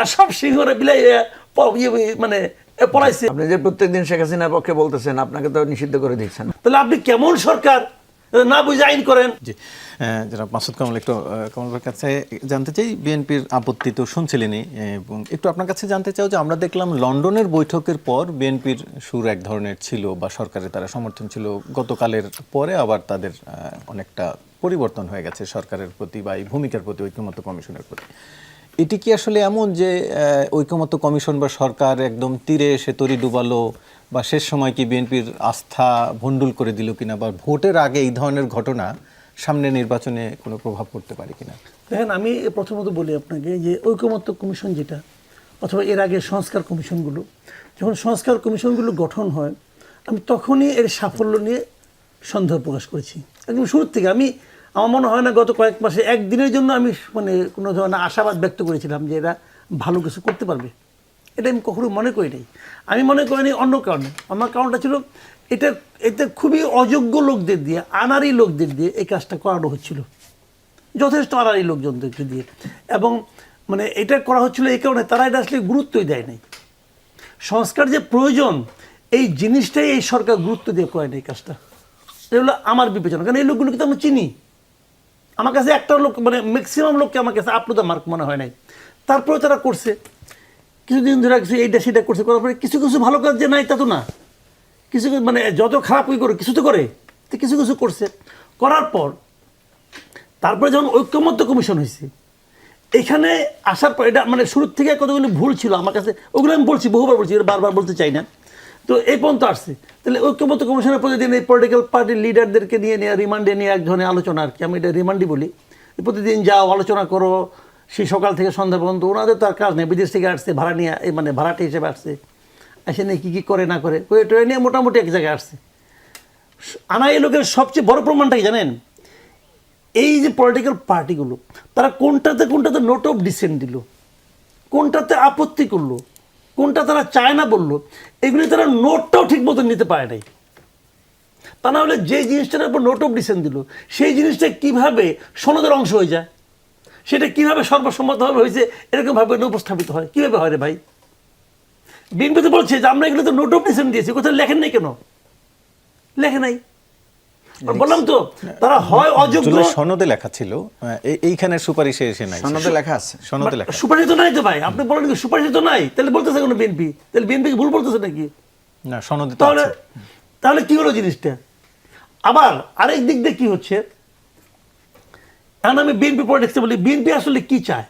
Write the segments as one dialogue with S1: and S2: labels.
S1: আর সব সিংহরে বিলাই ইয়ে, মানে এ, পলাইছে।
S2: আপনি যে প্রত্যেকদিন শেখ হাসিনার পক্ষে বলতেছেন আপনাকে তো নিষিদ্ধ করে দিচ্ছেন
S1: তাহলে আপনি কেমন সরকার? না বুঝে আইন করেন।
S3: জি যারা মাসুদ কামাল একটু কামালের কাছে জানতে চাই বিএনপির আপত্তি তো শুনছিলেনই এবং একটু আপনার কাছে জানতে চাও যে আমরা দেখলাম লন্ডনের বৈঠকের পর বিএনপির সুর এক ধরনের ছিল বা সরকারের তারা সমর্থন ছিল। গতকালের পরে আবার তাদের অনেকটা পরিবর্তন হয়ে গেছে সরকারের প্রতি বা এই ভূমিকার প্রতি ঐক্যমত্য কমিশনের প্রতি। এটি কি আসলে এমন যে ঐকমত্য কমিশন বা সরকার একদম তীরে এসে তরি ডুবালো বা শেষ সময় কি বিএনপির আস্থা ভণ্ডুল করে দিল কিনা বা ভোটের আগে এই ধরনের ঘটনা সামনে নির্বাচনে কোনো প্রভাব পড়তে পারে কিনা?
S1: দেখেন, আমি প্রথমত বলি আপনাকে যে, ঐকমত্য কমিশন যেটা, অথবা এর আগে সংস্কার কমিশনগুলো, যখন সংস্কার কমিশনগুলো গঠন হয়, আমি তখনই এর সাফল্য নিয়ে সন্দেহ প্রকাশ করেছি। একদম শুরুর থেকে আমি আমার মনে হয় না গত কয়েক মাসে, একদিনের জন্য আমি মানে কোনো ধরনের আশাবাদ ব্যক্ত করেছিলাম যে এরা ভালো কিছু করতে পারবে। এটা আমি কখনো মনে করি নাই। আমি মনে করিনি অন্য কারণে। আমার কারণটা ছিল, এটা, এতে খুবই অযোগ্য লোকদের দিয়ে আনারি লোকদের দিয়ে এই কাজটা করানো হচ্ছিল। যথেষ্ট আড়াই লোকজনদেরকে দিয়ে। এবং মানে এটা করা হচ্ছিল এই কারণে তারা এটা আসলে গুরুত্বই দেয় নাই। সংস্কার যে প্রয়োজন, এই জিনিসটাই এই সরকার গুরুত্ব দিয়ে করে না এই কাজটা। এটা হলো আমার বিবেচনা। কারণ এই লোকগুলোকে তো আমি চিনি। আমার কাছে একটা লোক মানে ম্যাক্সিমাম লোককে আমার কাছে আপলোদা মার্ক মনে হয় নাই। তারপরে তারা করছে। কিছুদিন ধরে কিছু এইটা সেটা করছে, করার পরে কিছু কিছু ভালো কাজ যে নাই তা তো না। কিছু মানে যত খারাপ ওই করে, কিছু তো করে, তো কিছু কিছু করছে। করার পর, তারপরে যখন ঐক্যমত্য কমিশন হয়েছে, এখানে আসার পর এটা মানে শুরুর থেকে কতগুলো ভুল ছিল আমার কাছে, ওগুলো আমি বলছি, বহুবার বলছি, বারবার বলতে চাই না। তো এই পর্যন্ত আসছে। তাহলে ঐক্যমত্য কমিশনের প্রতিদিন এই পলিটিক্যাল পার্টির লিডারদেরকে নিয়ে নিয়ে রিমান্ডে নিয়ে এক ধরনের আলোচনা আর কি। আমি এটা রিমান্ডই বলি। প্রতিদিন যাও, আলোচনা করো, সেই সকাল থেকে সন্ধ্যা পর্যন্ত ওনাদের তো আর কাজ নেই। বিদেশ থেকে আসছে, ভাড়া নিয়ে মানে ভাড়াটে হিসেবে আসছে। এসে নিয়ে কী কী করে, না করে ওই ট্রেনে নিয়ে মোটামুটি এক জায়গায় আসছে। আনা এই লোকের সবচেয়ে বড় প্রমাণটা কি জানেন? এই যে পলিটিক্যাল পার্টিগুলো তারা কোনটাতে কোনটাতে নোট অফ ডিসেন্ট দিল? কোনটাতে আপত্তি করল? কোনটা তারা চায় না বলল, এগুলি তারা নোটটাও ঠিক মতো নিতে পারে নাই। তা না হলে যে জিনিসটার উপর নোট অফ ডিসেন্ট দিল, সেই জিনিসটা কীভাবে সনদের অংশ হয়ে যায়? সেটা কীভাবে সর্বসম্মতভাবে হয়েছে এরকমভাবে উপস্থাপিত হয়? কীভাবে হয় রে ভাই? বিএনপি তো বলছে যে, আমরা এগুলো তো নোট অফ ডিসেন্ট দিয়েছি, কোথাও লেখেন নাই কেন? লেখে নাই। বললাম তো তারা হয় অযোগ্য
S3: সনদে লেখা ছিল এইখানে সুপারিশে এসে নাই।
S2: সনদে লেখা আছে।
S3: সনদে লেখা
S1: সুপারিশ তো নাই তো ভাই। আপনি বলেন কি সুপারিশ তো নাই? তাহলে বলতেছে কোনো বিএনপি? তাহলে বিএনপি ভুল বলতেছে নাকি?
S3: না সনদে তো
S1: তাহলে
S3: আছে।
S1: তাহলে কি হলো জিনিসটা? আবার আরেক দিক দিয়ে কি হচ্ছে? এখন আমি বিএনপি পলিটিক্সে বলি বিএনপি আসলে কি চায়?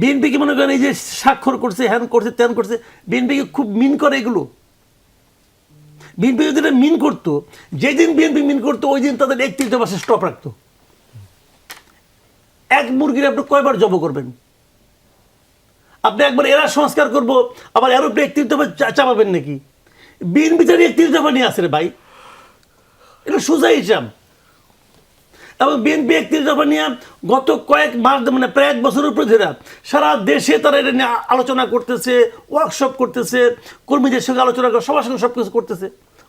S1: বিএনপি কি মনে করেন এই যে স্বাক্ষর করছে হ্যান করছে ত্যান করছে বিএনপি কি খুব মিন করে এগুলো? বিএনপি যদি এটা মিন করতো, যেদিন বিএনপি মিন করতো ওই দিন তাদের একত্রিশ মাসে স্টপ রাখতো। এক মুরগির আপনি কয়বার জব করবেন? আপনি একবার এরা সংস্কার করব, আবার এর উপরে একত্রিশ দফা চাপাবেন নাকি? বিএনপি তার একত্রিশ দফা নিয়ে আসে রে ভাই। এটা সোজা হিসাব। এবং বিএনপি একত্রিশ দফা নিয়ে গত কয়েক মাস মানে প্রায় এক বছরের উপরে ধরে, সারা দেশে তারা এটা নিয়ে আলোচনা করতেছে ওয়ার্কশপ করতেছে, কর্মীদের সঙ্গে আলোচনা করে, সবার সঙ্গে সব কিছু করতেছে।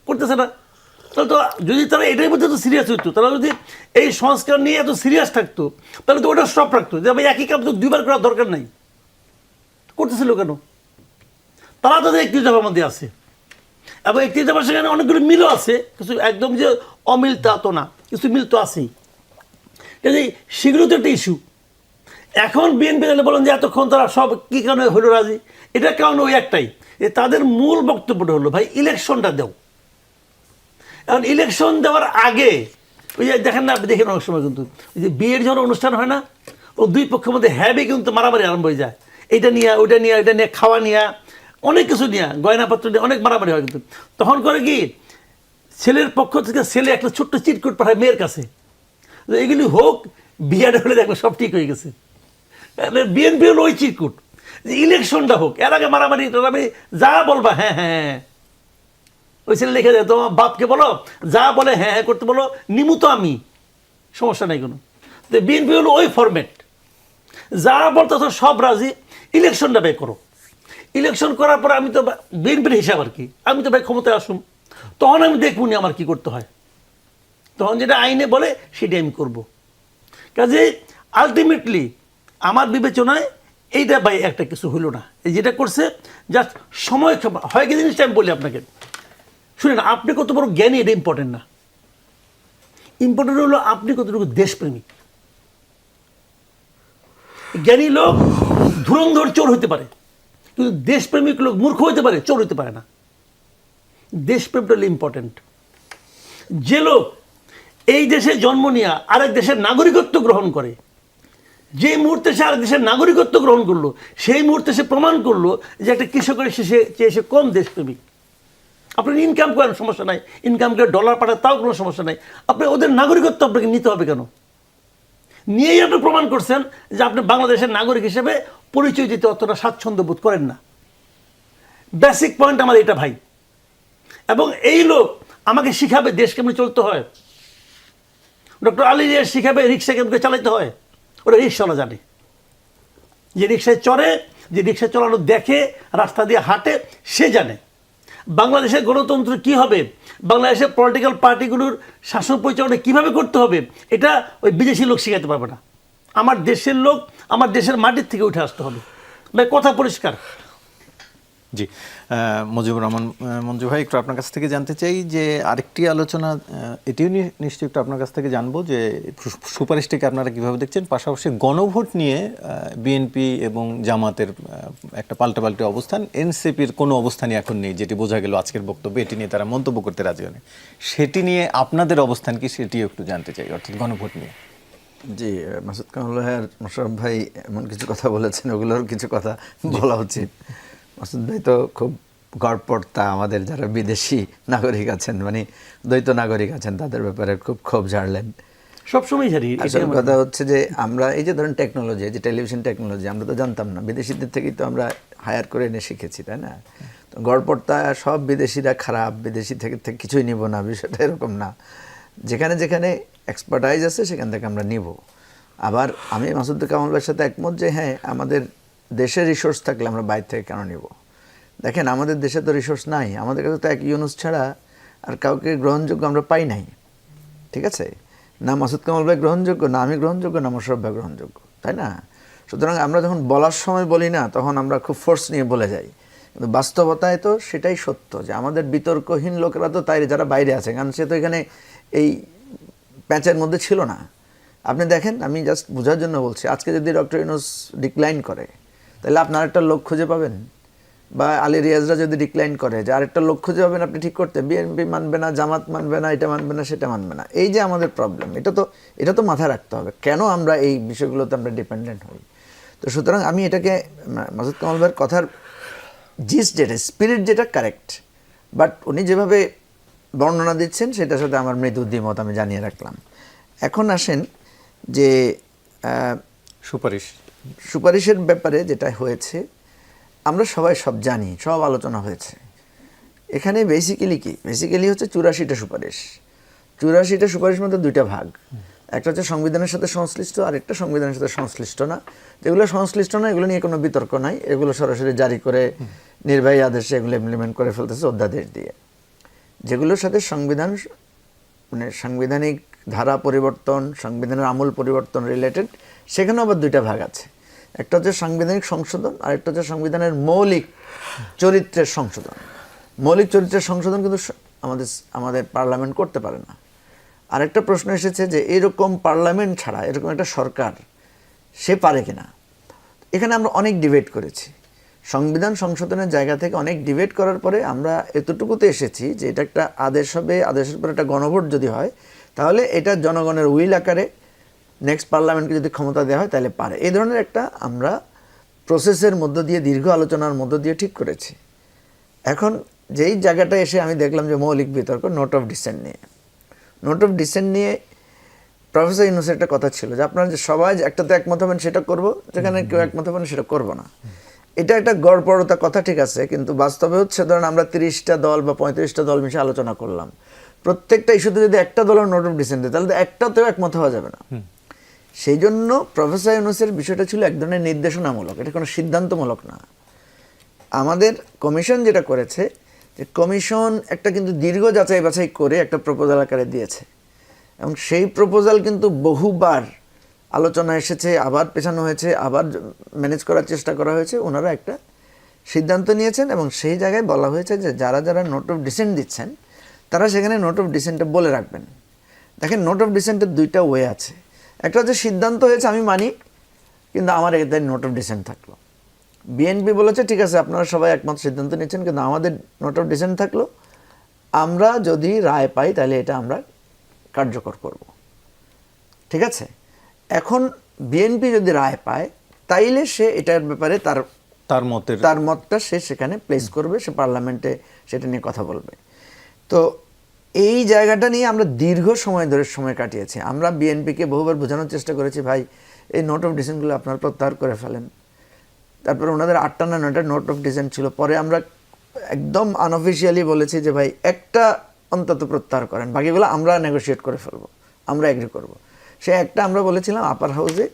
S1: করতেছে না। তাহলে তো যদি তারা এটার মধ্যে তো সিরিয়াস হইতো তারা যদি এই সংস্কার নিয়ে এত সিরিয়াস থাকতো, তাহলে তো ওটা স্টপ রাখতো যে ভাই একই কাজ তো দুইবার করার দরকার নাই। করতেছিল কেন? তারা তাদের একত্রিশ দফার মধ্যে আছে। এবং একটি দফার সেখানে অনেকগুলো মিলও আছে, কিছু একদম যে অমিল তা তো না, কিছু মিল তো আছেই। কাজে সেগুলো তো একটা ইস্যু এখন বিএনপি তাহলে বলেন যে এতক্ষণ তারা সব কী কারণে হলো রাজি? এটার কারণ ওই একটাই তাদের মূল বক্তব্যটা হলো, ভাই ইলেকশনটা দেও। এখন ইলেকশন দেওয়ার আগে, ওই যে দেখেন না আপনি দেখেন অনেক সময় কিন্তু, ওই যে বিয়ের যখন অনুষ্ঠান হয় না, ও দুই পক্ষের মধ্যে হ্যাবে কিন্তু মারামারি আরম্ভ হয়ে যায়। এটা নিয়ে, ওইটা নিয়ে ওইটা নিয়ে, খাওয়া নিয়ে, অনেক কিছু নিয়ে, গয়নাপত্র নিয়ে, অনেক মারামারি হয় কিন্তু। তখন করে কি, ছেলের পক্ষ থেকে ছেলে একটা ছোট্ট চিটকুট পাঠায় মেয়ের কাছে। এগুলি হোক, বিয়াটা হলে দেখবে সব ঠিক হয়ে গেছে। বিএনপি হলো ওই চিরকুট যে ইলেকশনটা হোক, এর আগে মারামারি, টারামারি, যা বলবা হ্যাঁ হ্যাঁ। ওই ছেলে লিখে দেয়, তোমার বাপকে বলো, যা বলে হ্যাঁ হ্যাঁ করতে বলো, নিমু তো আমি। সমস্যা নাই কোনো। তো বিএনপি হলো ওই ফরম্যাট যা যারা বলতেছ সব রাজি, ইলেকশনটা ব্যয় করো। ইলেকশন করার পর আমি তো বিএনপির হিসাব আর কি। আমি তো ভাই ক্ষমতায় আসুন তখন আমি দেখব নি আমার কি করতে হয়। তখন যেটা আইনে বলে, সেটাই আমি করব। কাজে আলটিমেটলি আমার বিবেচনায় এইটা ভাই একটা কিছু হইল না। এই যেটা করছে জাস্ট সময় হয় কি জিনিসটা আমি বলি আপনাকে। শুনেন, আপনি কত বড় জ্ঞানী, এটা ইম্পর্টেন্ট না। ইম্পর্টেন্ট হলো আপনি কতটুকু দেশপ্রেমিক। জ্ঞানী লোক ধুরন্ধর চোর হতে পারে, কিন্তু দেশপ্রেমিক লোক মূর্খ হতে পারে, চোর হতে পারে না। দেশপ্রেমটা হলো ইম্পর্টেন্ট যে লোক এই দেশে জন্ম নিয়ে আরেক দেশের নাগরিকত্ব গ্রহণ করে যে মুহূর্তে সে আরেক দেশের নাগরিকত্ব গ্রহণ করল, সেই মুহূর্তে সে প্রমাণ করল যে একটা কৃষকের শেষে চেয়ে সে কম দেশপ্রেমিক। আপনি ইনকাম করেন সমস্যা নাই। ইনকাম করে ডলার পাঠান তাও কোনো সমস্যা নাই। আপনি ওদের নাগরিকত্ব আপনাকে নিতে হবে কেন? নিয়েই আপনি প্রমাণ করছেন যে আপনি বাংলাদেশের নাগরিক হিসেবে পরিচয় দিতে অতটা স্বাচ্ছন্দ্য বোধ করেন না। বেসিক পয়েন্ট আমার এটা ভাই। এবং এই লোক আমাকে শিখাবে দেশ কেমনি চলতে হয়। ডক্টর আলী শিখাবে রিক্সা কেমনি চালাতে হয়, ওরা রিক্সাওয়ালা জানে। যে রিক্সায় চড়ে, যে রিক্সা চালানো দেখে, রাস্তা দিয়ে হাঁটে, সে জানে। বাংলাদেশের গণতন্ত্র কি হবে? বাংলাদেশের পলিটিক্যাল পার্টিগুলোর শাসন পরিচালনা কীভাবে করতে হবে? এটা ওই বিদেশি লোক শেখাতে পারবে না। আমার দেশের লোক আমার দেশের মাটির থেকে উঠে আসতে হবে। কথা পরিষ্কার।
S3: জি। মুজিবুর রহমান মঞ্জু ভাই একটু আপনার কাছ থেকে জানতে চাই যে আরেকটি আলোচনা এটিও নিশ্চয়ই একটু আপনার কাছ থেকে জানব যে সুপারিশটিকে আপনারা কীভাবে দেখছেন? পাশাপাশি গণভোট নিয়ে বিএনপি এবং জামাতের একটা পাল্টাপাল্টি অবস্থান এনসিপির কোনো অবস্থানই এখন নেই যেটি বোঝা গেল আজকের বক্তব্যে এটি নিয়ে তারা মন্তব্য করতে রাজি হয়নি। সেটি নিয়ে আপনাদের অবস্থান কি সেটিও একটু জানতে চাই অর্থাৎ গণভোট নিয়ে।
S2: জি মাসুদ কামাল ভাই আর মোশারফ ভাই এমন কিছু কথা বলেছেন ওগুলোর কিছু কথা বলা উচিত। মাসুদ ভাই তো খুব গড়পড়তা আমাদের যারা বিদেশি নাগরিক আছেন মানে দ্বৈত নাগরিক আছেন তাদের ব্যাপারে খুব ক্ষোভ ঝাড়লেন।
S1: সবসময় এটা
S2: আসল কথা হচ্ছে যে আমরা এই যে ধরেন টেকনোলজি যে টেলিভিশন টেকনোলজি আমরা তো জানতাম না বিদেশিদের থেকেই তো আমরা হায়ার করে এনে শিখেছি তাই না? তো গড়পড়তা সব বিদেশিরা খারাপ বিদেশি থেকে থেকে কিছুই নিব না বিষয়টা এরকম না। যেখানে যেখানে এক্সপার্টাইজ আছে সেখান থেকে আমরা নিব। আবার আমি মাসুদ কামাল ভাইয়ের সাথে একমত যে হ্যাঁ আমাদের দেশের রিসোর্স থাকলে আমরা বাইরে থেকে কেন নিব? দেখেন, আমাদের দেশে তো রিসোর্স নাই। আমাদের কাছে তো এক ইউনুস ছাড়া আর কাউকে গ্রহণযোগ্য আমরা পাই নাই। ঠিক আছে? না মাসুদ কামাল ভাই গ্রহণযোগ্য, না আমি গ্রহণযোগ্য, না মোশারফ ভাই গ্রহণযোগ্য। তাই না? সুতরাং আমরা যখন বলার সময় বলি না, তখন আমরা খুব ফোর্স নিয়ে বলে যাই। কিন্তু বাস্তবতায় তো সেটাই সত্য যে আমাদের বিতর্কহীন লোকেরা তো তাই, যারা বাইরে আছে। কারণ সে তো এখানে এই প্যাঁচের মধ্যে ছিল না। আপনি দেখেন, আমি জাস্ট বোঝার জন্য বলছি, আজকে যদি ডক্টর ইউনুস ডিক্লাইন করে তাহলে আপনার একটা লোক খুঁজে পাবেন? বা আলী রিয়াজরা যদি ডিক্লাইন করে, যে আরেকটা লোক খুঁজে পাবেন আপনি ঠিক করতে বিএনপি মানবে না, জামাত মানবে না, এটা মানবে না, সেটা মানবে না। এই যে আমাদের প্রবলেম এটা তো এটা তো মাথায় রাখতে হবে। কেন আমরা এই বিষয়গুলোতে আমরা ডিপেন্ডেন্ট হই? তো সুতরাং আমি এটাকে মাসুদ কামাল ভাইয়ের কথার জিস যেটা স্পিরিট যেটা কারেক্ট বাট উনি যেভাবে বর্ণনা দিচ্ছেন, সেটার সাথে আমার মৃদু দ্বিমত আমি জানিয়ে রাখলাম। এখন আসেন যে
S3: সুপারিশ।
S2: সুপারিশের ব্যাপারে যেটা হয়েছে, আমরা সবাই সব জানি, সব আলোচনা হয়েছে। এখানে বেসিক্যালি কি? বেসিক্যালি হচ্ছে চুরাশিটা সুপারিশ। চুরাশিটা সুপারিশ মধ্যে দুইটা ভাগ। একটা হচ্ছে সংবিধানের সাথে সংশ্লিষ্ট আর একটা সংবিধানের সাথে সংশ্লিষ্ট না। যেগুলো সংশ্লিষ্ট না, এগুলো নিয়ে কোনো বিতর্ক নাই। এগুলো সরাসরি জারি করে নির্বাহী আদেশে এগুলো ইমপ্লিমেন্ট করে ফেলতেছে অধ্যাদেশ দিয়ে। যেগুলোর সাথে সংবিধান মানে সাংবিধানিক ধারা পরিবর্তন, সংবিধানের আমূল পরিবর্তন রিলেটেড সেখানেও আবার দুইটা ভাগ আছে। একটা হচ্ছে সাংবিধানিক সংশোধন, আর একটা হচ্ছে সংবিধানের মৌলিক চরিত্রের সংশোধন। মৌলিক চরিত্রের সংশোধন কিন্তু আমাদের আমাদের পার্লামেন্ট করতে পারে না। আরেকটা প্রশ্ন এসেছে যে এরকম পার্লামেন্ট ছাড়া, এরকম একটা সরকার, সে পারে কিনা? এখানে আমরা অনেক ডিবেট করেছি। সংবিধান সংশোধনের জায়গা থেকে অনেক ডিবেট করার পরে আমরা এতটুকুতে এসেছি যে এটা একটা আদেশ হবে, আদেশের পরে একটা গণভোট যদি হয় তাহলে এটা জনগণের উইল আকারে নেক্সট পার্লামেন্টকে যদি ক্ষমতা দেওয়া হয়, তাহলে পারে। এই ধরনের একটা আমরা প্রসেসের মধ্য দিয়ে, দীর্ঘ আলোচনার মধ্য দিয়ে ঠিক করেছি। এখন যেই জায়গাটা এসে আমি দেখলাম যে মৌলিক বিতর্ক নোট অফ ডিসেন্ট নিয়ে। নোট অফ ডিসেন্ট নিয়ে প্রফেসর ইউনুসের একটা কথা ছিল যে আপনারা যে সবাই একটাতে একমত হবেন, সেটা করব, যেখানে কেউ একমত হবেন, সেটা করব না। এটা একটা গড়পড়তা কথা ঠিক আছে, কিন্তু বাস্তবে হচ্ছে, ধরেন আমরা তিরিশটা দল বা পঁয়ত্রিশটা দল মিশে আলোচনা করলাম। প্রত্যেকটা ইস্যুতে যদি একটা দলের নোট অফ ডিসেন্ট দেয় তাহলে তো একটাতেও একমত হওয়া যাবে না। সেই জন্য প্রফেসর ইউনুসের বিষয়টা ছিল এক ধরনের নির্দেশনামূলক এটা কোনো সিদ্ধান্তমূলক না। আমাদের কমিশন যেটা করেছে যে কমিশন একটা কিন্তু দীর্ঘ যাচাই বাছাই করে একটা প্রপোজাল আকারে দিয়েছে। এবং সেই প্রপোজাল কিন্তু বহুবার আলোচনা এসেছে আবার পেছানো হয়েছে আবার ম্যানেজ করার চেষ্টা করা হয়েছে ওনারা একটা সিদ্ধান্ত নিয়েছেন এবং সেই জায়গায় বলা হয়েছে যে যারা যারা নোট অফ ডিসেন্ট দিচ্ছেন তারা সেখানে নোট অফ ডিসেন্টে বলে রাখবেন। দেখেন নোট অফ ডিসেন্টের দুইটা ওয়ে আছে। একটা হচ্ছে সিদ্ধান্ত হয়েছে আমি মানি কিন্তু আমার এদের নোট অফ ডিসেন্ট থাকল। বিএনপি বলেছে ঠিক আছে আপনারা সবাই একমত সিদ্ধান্ত নিচ্ছেন কিন্তু আমাদের নোট অফ ডিসেন্ট থাকল। আমরা যদি রায় পাই তাহলে এটা আমরা কার্যকর করব। ঠিক আছে? এখন বিএনপি যদি রায় পায় তাইলে সে এটার ব্যাপারে তার
S3: তার মতের
S2: তার মতটা সে সেখানে প্লেস করবে সে পার্লামেন্টে সেটা নিয়ে কথা বলবে। তো এই জায়গাটা নিয়ে আমরা দীর্ঘ সময় ধরে সময় কাটিয়েছি। আমরা বিএনপিকে বহুবার বোঝানোর চেষ্টা করেছি, ভাই, এই নোট অফ ডিসেন্টগুলো আপনার প্রত্যাহার করে ফেলেন। তারপরে ওনাদের আটটা না নয়টা নোট অফ ডিসেন্ট ছিল। পরে আমরা একদম আনঅফিসিয়ালি বলেছি যে, ভাই, একটা অন্তত প্রত্যাহার করেন। বাকিগুলো আমরা নেগোশিয়েট করে ফেলব। আমরা এগ্রি করব। সে একটা আমরা বলেছিলাম আপার হাউসে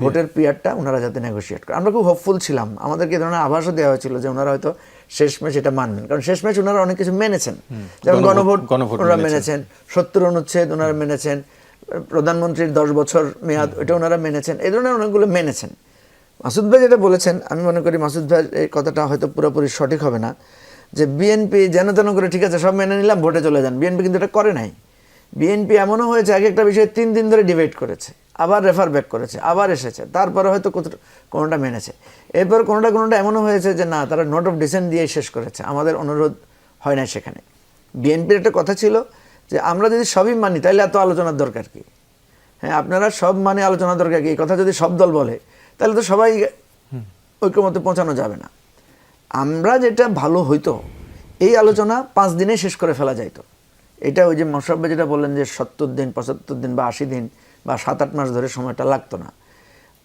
S2: ভোটের পিরিয়ডটা ওনারা যাতে নেগোশিয়েট করে। আমরা খুব হোপফুল ছিলাম। আমাদেরকে এ ধরনের আভাসও দেওয়া হয়েছিল যে ওনারা হয়তো শেষ ম্যাচ এটা মানবেন। কারণ শেষ ম্যাচ ওনারা অনেক কিছু মেনেছেন। যেমন
S3: গণভোট-
S2: গণভোট ওনারা
S3: মেনেছেন।
S2: সত্তর অনুচ্ছেদ ওনারা মেনেছেন প্রধানমন্ত্রীর দশ বছর মেয়াদ ওটা ওনারা মেনেছেন। এই ধরনের অনেকগুলো মেনেছেন। মাসুদ ভাই যেটা বলেছেন আমি মনে করি মাসুদ ভাই এই কথাটা হয়তো পুরোপুরি সঠিক হবে না যে বিএনপি যেন তেন করে ঠিক আছে সব মেনে নিলাম ভোটে চলে যান। বিএনপি কিন্তু এটা করে নাই। বিএনপি এমনও হয়েছে এক একটা বিষয়ে তিন দিন ধরে ডিবেট করেছে। আবার রেফার ব্যাক করেছে, আবার এসেছে। তারপরে হয়তো কোনোটা মেনেছে। এরপর কোনোটা কোনোটা এমনও হয়েছে যে না, তারা নোট অফ ডিসেন্ট দিয়ে শেষ করেছে। আমাদের অনুরোধ হয় না সেখানে। বিএনপির একটা কথা ছিল যে, আমরা যদি সবই মানি তাহলে এত আলোচনার দরকার কি? হ্যাঁ আপনারা সব মানে আলোচনা দরকার কি? এই কথা যদি সব দল বলে তাহলে তো সবাই ঐক্যমতে পৌঁছানো যাবে না। আমরা যেটা ভালো হইতো, এই আলোচনা পাঁচ দিনে শেষ করে ফেলা যাইতো। এটা ওই যে মশাব্বে যেটা বললেন যে, সত্তর দিন, পঁচাত্তর দিন বা আশি দিন বা সাত আট মাস ধরে সময়টা লাগতো না।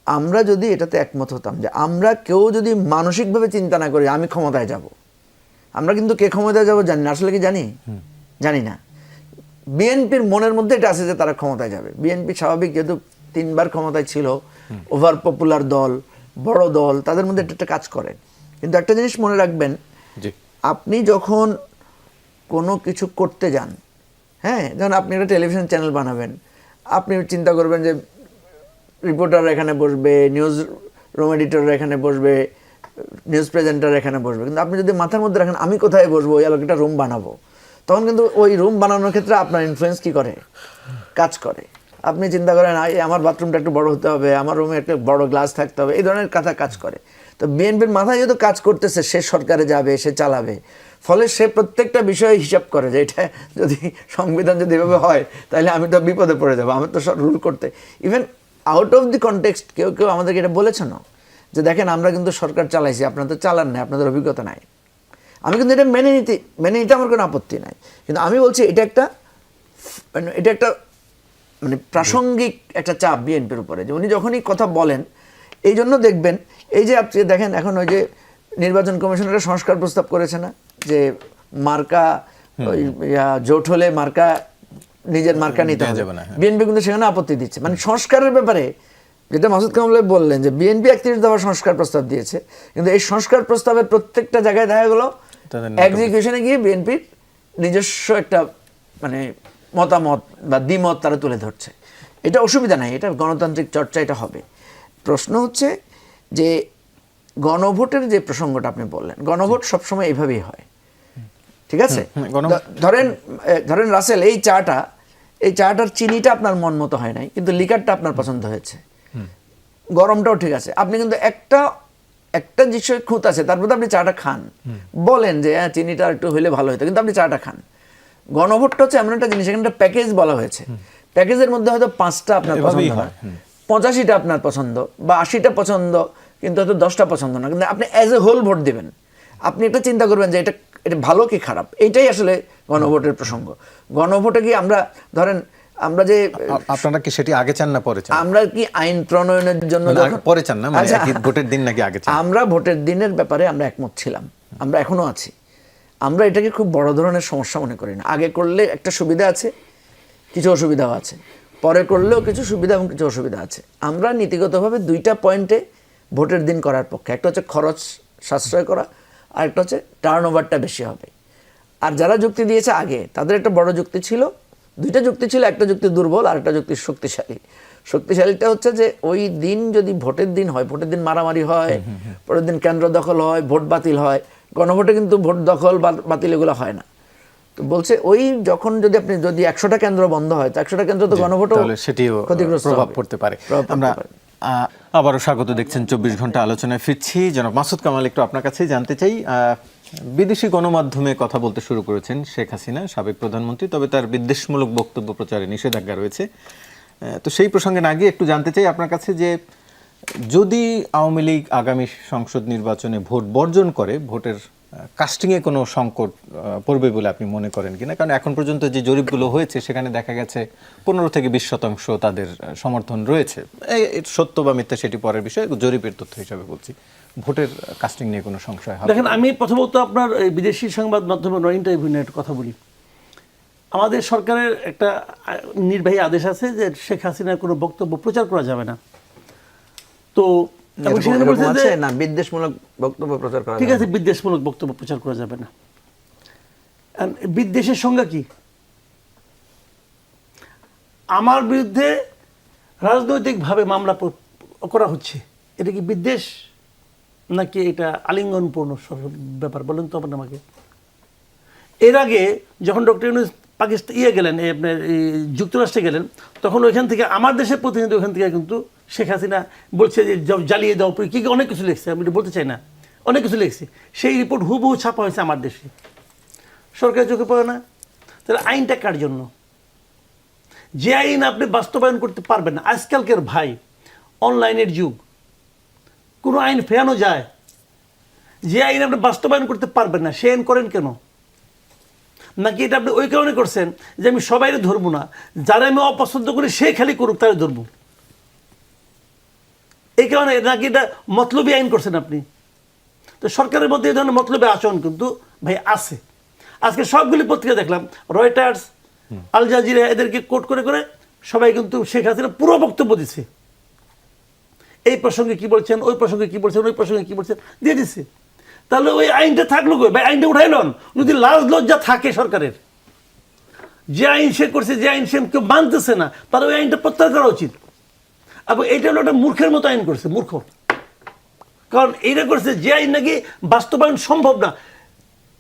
S2: আমরা যদি এটাতে একমত হতাম যে আমরা কেউ যদি মানসিকভাবে চিন্তা না করি আমি ক্ষমতায় যাব। আমরা কিন্তু কে ক্ষমতায় যাব জানি না। আসলে কি জানি? জানি না। বিএনপির মনের মধ্যে এটা আছে যে তারা ক্ষমতায় যাবে। বিএনপি স্বাভাবিক যেহেতু তিনবার ক্ষমতায় ছিল ওভার পপুলার দল বড় দল তাদের মধ্যে এটা একটা কাজ করে কিন্তু একটা জিনিস মনে রাখবেন আপনি যখন কোনো কিছু করতে যান হ্যাঁ যেমন আপনি একটা টেলিভিশন চ্যানেল বানাবেন আপনি চিন্তা করবেন যে রিপোর্টার এখানে বসবে নিউজ রুম এডিটর এখানে বসবে নিউজ প্রেজেন্টার এখানে বসবে। কিন্তু আপনি যদি মাথার মধ্যে রাখেন আমি কোথায় বসবো ওই আলোকে একটা রুম বানাবো তখন কিন্তু ওই রুম বানানোর ক্ষেত্রে আপনার ইনফ্লুয়েন্স কী করে? কাজ করে। আপনি চিন্তা করেন "আই, আমার বাথরুমটা একটু বড় হতে হবে আমার রুমে একটা বড় গ্লাস থাকতে হবে। এই ধরনের কথা কাজ করে। তো বিএনপির মাথায় যেহেতু কাজ করতেছে সে সরকারে যাবে সে চালাবে। ফলে সে প্রত্যেকটা বিষয়ে হিসাব করে যে এটা যদি সংবিধান যদি এভাবে হয়, তাহলে আমি তো বিপদে পড়ে যাব, আমার তো সব রুল করতে। Even out of the context কেউ কেউ আমাদেরকে এটা বলেছে না, যে দেখেন আমরা কিন্তু সরকার চালাইছি, আপনার তো চালান নাই, আপনাদের অভিজ্ঞতা নাই। আমি কিন্তু এটা মেনে নিতে মেনে নিতে আমার কোনো আপত্তি নাই। কিন্তু আমি বলছি, এটা একটা মানে এটা একটা মানে প্রাসঙ্গিক একটা চাপ বিএনপির উপরে, যে উনি যখনই কথা বলেন, এই জন্য দেখবেন, এই যে আপনি দেখেন এখন ওই যে নির্বাচন কমিশন একটা সংস্কার প্রস্তাব করেছে না যে মার্কা জোট হলে মার্কা নিজের মার্কা নিতে হবে।
S3: না, হ্যাঁ।
S2: বিএনপি কিন্তু সেখানে আপত্তি দিচ্ছে। মানে সংস্কারের ব্যাপারে যেটা মাসুদ কামাল বললেন যে বিএনপি একত্রিশ দফা সংস্কার প্রস্তাব দিয়েছে। কিন্তু এই সংস্কার প্রস্তাবের প্রত্যেকটা জায়গায় দেখা গেলো এক্সিকিউশনে গিয়ে বিএনপির নিজস্ব একটা মানে মতামত বা দ্বিমত তারা তুলে ধরছে। এটা অসুবিধা নাই এটা গণতান্ত্রিক চর্চা এটা হবে। প্রশ্ন হচ্ছে যে গণভোটের যে প্রসঙ্গটা আপনি বললেন গণভোট সবসময় এভাবেই হয়। ঠিক আছে? ধরেন ধরেন রাসেল এই চাটা এই চাটার চিনিটা আপনার মন মতো হয় নাই কিন্তু লিকারটা আপনার পছন্দ হয়েছে। গরমটাও ঠিক আছে। আপনি কিন্তু একটা একটা বিষয় খুঁত আছে তারপর আপনি চাটা খান। বলেন যে হ্যাঁ চিনিটা একটু হইলে ভালো হতো কিন্তু আপনি চাটা খান। গণভোটটা হচ্ছে এমন একটা জিনিস এখানে একটা প্যাকেজ বলা হয়েছে। প্যাকেজের মধ্যে হয়তো পাঁচটা আপনার পছন্দ
S3: হয়,
S2: পঁচাশিটা আপনার পছন্দ বা আশিটা পছন্দ কিন্তু হয়তো দশটা পছন্দ না। কিন্তু আপনি অ্যাজ এ হোল ভোট দিবেন। আপনি একটা চিন্তা করবেন যে এটা এটা ভালো কি খারাপ? এইটাই আসলে গণভোটের প্রসঙ্গ। গণভোটে কি আমরা ধরেন আমরা যে
S3: আপনারা কি সেটি আগে চান না পরে চান?
S2: আমরা কি আইন প্রণয়নের জন্য
S3: মানে পরে চান না? মানে
S2: আচ্ছা,
S3: ভোটের দিন নাকি আগে চান?
S2: আমরা ভোটের দিনের ব্যাপারে আমরা একমত ছিলাম। আমরা এখনও আছি। আমরা এটাকে খুব বড় ধরনের সমস্যা মনে করি না। আগে করলে একটা সুবিধা আছে কিছু অসুবিধাও আছে। পরে করলেও কিছু সুবিধা এবং কিছু অসুবিধা আছে। আমরা নীতিগতভাবে দুইটা পয়েন্টে ভোটের দিন করার পক্ষে। একটা হচ্ছে খরচ সাশ্রয় করা আর একটা হচ্ছে টার্ন ওভারটা বেশি হবে। আর যারা যুক্তি দিয়েছে আগে তাদের একটা বড় যুক্তি ছিল। দুইটা যুক্তি ছিল একটা যুক্তি দুর্বল আর একটা যুক্তি শক্তিশালী। শক্তিশালীটা হচ্ছে যে ওই দিন যদি ভোটের দিন হয় ভোটের দিন মারামারি হয় পরের দিন কেন্দ্র দখল হয় ভোট বাতিল হয় গণভোটে কিন্তু ভোট দখল বাতিল এগুলো হয় না। তো বলছে ওই যখন যদি আপনি যদি একশোটা কেন্দ্র বন্ধ হয় তো একশোটা কেন্দ্র তো গণভোটও
S3: সেটিও
S2: ক্ষতিগ্রস্ত
S3: প্রভাব পড়তে পারে। আমরা আবারও স্বাগত দেখছেন চব্বিশ ঘণ্টা আলোচনায় ফিরছি। জনাব মাসুদ কামাল, একটু আপনার কাছেই জানতে চাই বিদেশি গণমাধ্যমে কথা বলতে শুরু করেছেন শেখ হাসিনা, সাবেক প্রধানমন্ত্রী, তবে তার বিদ্বেষমূলক বক্তব্য প্রচারে নিষেধাজ্ঞা রয়েছে। তো সেই প্রসঙ্গে না গিয়ে একটু জানতে চাই আপনার কাছে যে, যদি আওয়ামী লীগ আগামী সংসদ নির্বাচনে ভোট বর্জন করে, ভোটের কাস্টিং এ কোনো সংকট পড়বে বলে আপনি মনে করেন কিনা? কারণ এখন পর্যন্ত যে জরিপগুলো হয়েছে সেখানে দেখা গেছে পনেরো থেকে বিশ শতাংশ তাদের সমর্থন রয়েছে। সত্য বা মিথ্যা সেটি পরের বিষয় জরিপের তথ্য হিসাবে বলছি। ভোটের কাস্টিং নিয়ে কোনো সংশয় হবে
S1: দেখেন আমি প্রথমত আপনার এই বিদেশি সংবাদ মাধ্যমে নয় ইন্টারভিউ নিয়ে কথা বলি। আমাদের সরকারের একটা নির্বাহী আদেশ আছে যে শেখ হাসিনার কোনো বক্তব্য প্রচার করা যাবে না। তো
S2: না বিদ্বেষমূলক বক্তব্য প্রচার করা
S1: ঠিক আছে বিদ্বেষমূলক বক্তব্য প্রচার করা যাবে না। বিদ্বেষের সংজ্ঞা কি? আমার বিরুদ্ধে রাজনৈতিকভাবে মামলা করা হচ্ছে। এটা কি বিদ্বেষ? নাকি এটা আলিঙ্গনপূর্ণ ব্যাপার? বলেন তো আপনার আমাকে। এর আগে যখন ডক্টর ইউনুস পাকিস্তান ইয়ে গেলেন যুক্তরাষ্ট্রে গেলেন তখন ওইখান থেকে আমার দেশের প্রতিনিধি ওখান থেকে কিন্তু শেখ হাসিনা বলছে যে জ্বালিয়ে দাও। কি কি, অনেক কিছু লিখছে, আমি বলতে চাই না। অনেক কিছু লিখছে। সেই রিপোর্ট হুবহু ছাপা হয়েছে আমার দেশে। সরকার চোখে পড়ে না। তাহলে আইনটা কার জন্য? যে আইন আপনি বাস্তবায়ন করতে পারবেন না। আজকালকের ভাই, অনলাইনের যুগ। কোনো আইন ফেরানো যায়। যে আইন আপনি বাস্তবায়ন করতে পারবেন না, সে আইন করেন কেন? নাকি এটা আপনি ওই কারণে করছেন যে আমি সবাইরে ধরবো না? যারা আমি অপছন্দ করি, সে খালি করুক, তারা ধরবো। এই কারণে নাকি এটা মতলবী আইন করছেন আপনি। তো সরকারের মধ্যে এই ধরনের মতলবী আচরণ কিন্তু ভাই আছে। আজকে সবগুলি পত্রিকা দেখলাম রয়টার্স আল জাজিরা এদেরকে কোট করে করে সবাই কিন্তু শেখ হাসিনা পুরো বক্তব্য দিচ্ছে এই প্রসঙ্গে কি বলছেন ওই প্রসঙ্গে কি বলছেন ওই প্রসঙ্গে কি বলছেন দিয়ে দিচ্ছে তাহলে ওই আইনটা থাকল কই? ভাই আইনটা উঠাইলন যদি লাজ লজ্জা থাকে সরকারের যে আইন সে করছে যে আইন সে কেউ মানতেছে না তাহলে ওই আইনটা প্রত্যাহার করা উচিত। এবং এইটা হলো একটা মূর্খের মতো আইন করছে মূর্খ। কারণ এইটা করছে যে আইন নাকি বাস্তবায়ন সম্ভব না।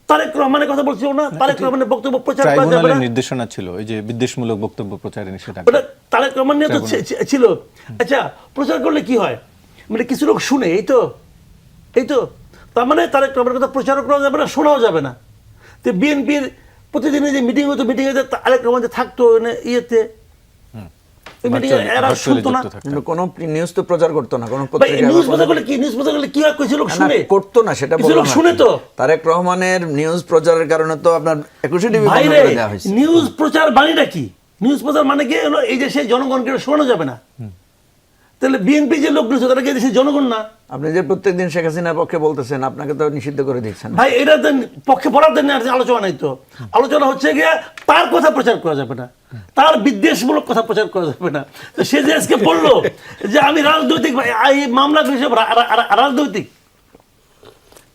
S1: তারেক রহমানের কথা বলছিল না তারেক রহমানের বক্তব্য প্রচার করা যাবে না।
S3: নির্দেশনা ছিল এই যে বিদ্বেষমূলক বক্তব্য প্রচারে নিষেধাজ্ঞা।
S1: তারেক রহমান নিয়ে তো ছিল। আচ্ছা প্রচার করলে কি হয়? মানে কিছু লোক শুনে এই তো এই তো। তার মানে তারেক রহমানের কথা প্রচার করা যাবে না শোনাও যাবে না। তো বিএনপির প্রতিদিনের যে মিটিং হতো মিটিং হতে তারেক রহমান যে থাকতো ইয়েতে
S2: কোনো নিউজ তো প্রচার করতো না কোনো
S1: নিউজ প্রচার করলে কি? নিউজ প্রচার করলে কি? হয় কিছু লোক শুনে?
S2: করতো না সেটা
S1: লোক শুনে তো?
S2: তারেক রহমানের নিউজ প্রচারের কারণে তো আপনার একুশে টিভি
S1: নিউজ প্রচার কি? নিউজ প্রচার মানে কি? হলো এই সেই জনগণকে শোনা শোনানো যাবে না। তাহলে বিএনপি যে লোকগুলো রয়েছে তারা কি দেশের জনগণ না?
S2: আপনি যে প্রত্যেকদিন শেখ হাসিনার পক্ষে বলতেছেন আপনাকে তো নিষিদ্ধ করে দিচ্ছেন
S1: ভাই এটা তো পক্ষে পড়ার জন্য আলোচনা নাই তো। আলোচনা হচ্ছে গিয়ে তার কথা প্রচার করা যাবে না। তার বিদ্বেষমূলক কথা প্রচার করা যাবে না। তো সে যে আজকে বলল যে আমি রাজনৈতিক ভাই, এই মামলা বিষয়ে রাজনৈতিক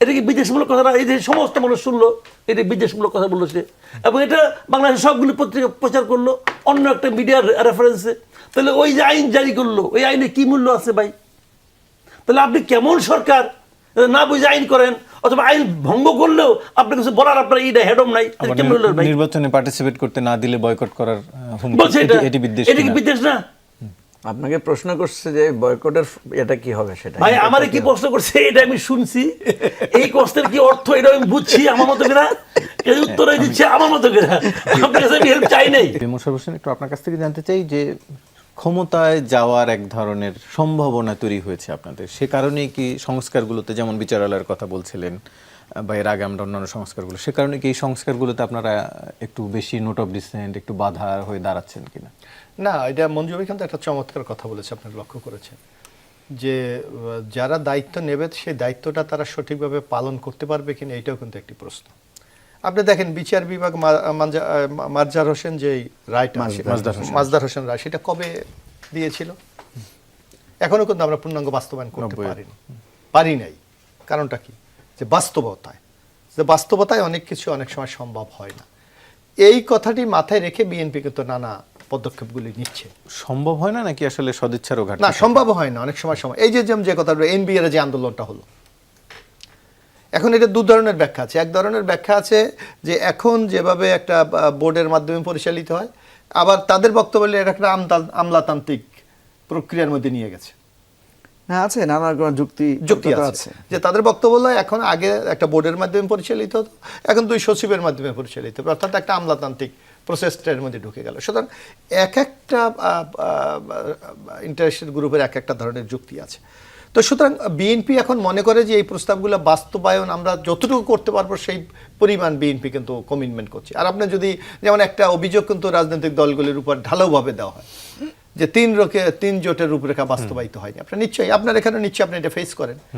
S1: এটা কি বিদেশমূলক কথা না? এই যে সমস্ত মানুষ শুনলো এটা বিদেশমূলক কথা বলল সে। এবং এটা বাংলাদেশের সবগুলি পত্রিকা প্রচার করল অন্য একটা মিডিয়ার রেফারেন্সে তাহলে ওই যে আইন জারি করল ওই আইনে কি মূল্য আছে ভাই? তাহলে আপনি কেমন সরকার? না বুঝে আইন করেন অথবা আইন ভঙ্গ করলেও আপনার কিছু বলার আপনার এইটা হেডম নাই কেমন
S3: নির্বাচনে পার্টিসিপেট করতে না দিলে বয়কট করার
S1: এটা কি বিদ্বেষ না?
S2: আপনাকে প্রশ্ন করছে যে বয়কটের এটা কি হবে সেটা।
S1: ভাই আমারে কি প্রশ্ন করছে এটা আমি শুনছি। এই কষ্টের কি অর্থ এটা আমি বুঝছি আমার মতো কিনা এই উত্তর দিচ্ছে আমার মতো কিনা আপনার কাছে আমি help চাই নাই।
S3: মোশারফ হোসেন একটু আপনার কাছ থেকে জানতে চাই যে ক্ষমতায় যাওয়ার এক ধরনের সম্ভাবনা তৈরি হয়েছে আপনাদের। সে কারণেই কি সংস্কারগুলোতে যেমন বিচারালয়ের কথা বলছিলেন বা এর আগে আমরা অন্যান্য সংস্কারগুলো সে কারণে কি এই সংস্কারগুলোতে আপনারা একটু বেশি নোট অফ ডিসেন্ট একটু বাধা হয়ে দাঁড়াচ্ছেন কিনা?
S4: না এটা মঞ্জু ভাই কিন্তু একটা চমৎকার কথা বলেছে আপনারা লক্ষ্য করেছেন। যে যারা দায়িত্ব নেবে সেই দায়িত্বটা তারা সঠিকভাবে পালন করতে পারবে কিনা এটাও কিন্তু একটি প্রশ্ন। আপনি দেখেন বিচার বিভাগ মার্জার হোসেন যে রায়টা
S3: মাজদার হোসেন।
S4: রায় সেটা কবে দিয়েছিল? এখনও কিন্তু আমরা পূর্ণাঙ্গ বাস্তবায়ন করতে। পারিনি। পারি নাই। কারণটা কি? যে বাস্তবতায়। যে বাস্তবতায় অনেক কিছু অনেক সময় সম্ভব হয় না। এই কথাটি মাথায় রেখে বিএনপি কিন্তু নানা পদক্ষেপগুলি নিচ্ছে।
S3: সম্ভব হয় না নাকি আসলে সদিচ্ছারও ঘাটতি
S4: না সম্ভব হয় না অনেক সময় সময় এই যে যেমন যে কথা এনবিএর যে আন্দোলনটা হলো। এখন এটা দু ধরনের ব্যাখ্যা আছে। এক ধরনের ব্যাখ্যা আছে যে এখন যেভাবে একটা বোর্ডের মাধ্যমে পরিচালিত হয় আবার তাদের বক্তব্য এটা একটা আমতা- আমলাতান্ত্রিক প্রক্রিয়ার মধ্যে নিয়ে গেছে।
S2: না আছে নানা রকম যুক্তি
S4: যুক্তি আছে। যে তাদের বক্তব্য হলো এখন আগে একটা বোর্ডের মাধ্যমে পরিচালিত হতো এখন দুই সচিবের মাধ্যমে পরিচালিত হবে অর্থাৎ একটা আমলাতান্ত্রিক প্রসেসটার মধ্যে ঢুকে গেল। সুতরাং এক একটা ইন্টারেস্টেড গ্রুপের এক একটা ধরনের যুক্তি আছে। তো সুতরাং বিএনপি এখন মনে করে যে এই প্রস্তাবগুলো বাস্তবায়ন আমরা যতটুকু করতে পারব সেই পরিমাণ বিএনপি কিন্তু কমিটমেন্ট করছে। আর আপনি যদি যেমন একটা অভিযোগ কিন্তু রাজনৈতিক দলগুলির উপর ঢালাওভাবে দেওয়া হয় যে তিন রকে তিন জোটের রূপরেখা বাস্তবায়িত হয়নি। আপনার নিশ্চয়ই আপনার এখানে নিশ্চয়ই আপনি এটা ফেস করেন।